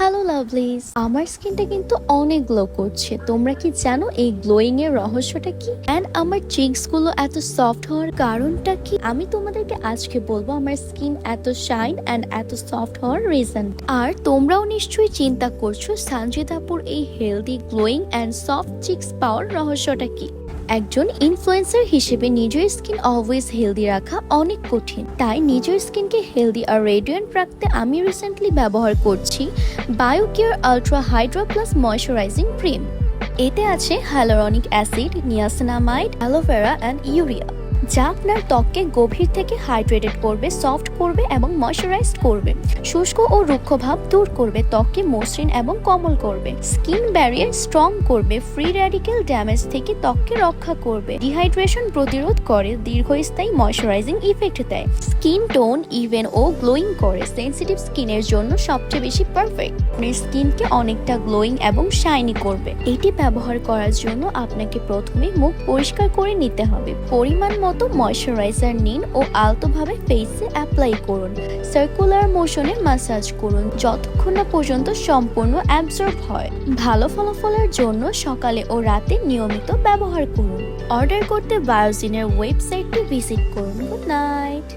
Hello লাভলিজ আমার স্কিনটা কিন্তু অনেক গ্লো করছে। তোমরা কি জানো এই গ্লোয়িং এর রহস্যটা কি? অ্যান্ড আমার চিক্সগুলো এত সফট হওয়ার কারণটা কি? আমি তোমাদেরকে আজকে বলব আমার স্কিন এত শাইন অ্যান্ড এত সফট হওয়ার রিজন আর তোমরাও নিশ্চয়ই চিন্তা করছ সানজিদাপুর এই healthy glowing and soft cheeks পাওয়ার রহস্যটা কি? একজন ইনফ্লুয়েন্সার হিসেবে নিজের স্কিন অলওয়েজ হেলদি রাখা অনেক কঠিন। তাই নিজের স্কিনকে হেলদি আর রেডিয়েন্ট রাখতে আমি রিসেন্টলি ব্যবহার করছি Biocare ultra hydra plus moisturising cream এতে আছে hyaluronic acid niacinamide aloe vera and urea যা আপনার ত্বককে গভীর থেকে হাইড্রেটেড করবে সফট করবে এবং ময়শ্চারাইজ করবে। শুষ্ক ও রুক্ষ ভাব দূর করবে, ত্বককে মসৃণ এবং কোমল করবে। স্কিন ব্যারিয়ার স্ট্রং করবে ফ্রি র্যাডিক্যাল ড্যামেজ থেকে ত্বককে রক্ষা করবে। ডিহাইড্রেশন প্রতিরোধ করে, দীর্ঘস্থায়ী ময়শ্চারাইজিং ইফেক্ট দেয়। স্কিন টোন ইভেন ও গ্লোয়িং করে সেনসিটিভ স্কিনের জন্য সবচেয়ে বেশি পারফেক্ট আপনার স্কিনকে অনেকটা গ্লোয়িং এবং শাইনি করবে। এটি ব্যবহার করার জন্য আপনাকে প্রথমে মুখ পরিষ্কার করে নিতে হবে। পরিমাণ মতো ময়শ্চারাইজার নিন ও আলতোভাবে ফেসে অ্যাপ্লাই করুন। সার্কুলার মোশনে মাসাজ করুন যতক্ষণ না পর্যন্ত সম্পূর্ণ অ্যাবজর্ব হয়। ভালো ফলাফলের জন্য সকালে ও রাতে নিয়মিত ব্যবহার করুন। অর্ডার করতে বায়োজিনের ওয়েবসাইটটি ভিজিট করুন। Good night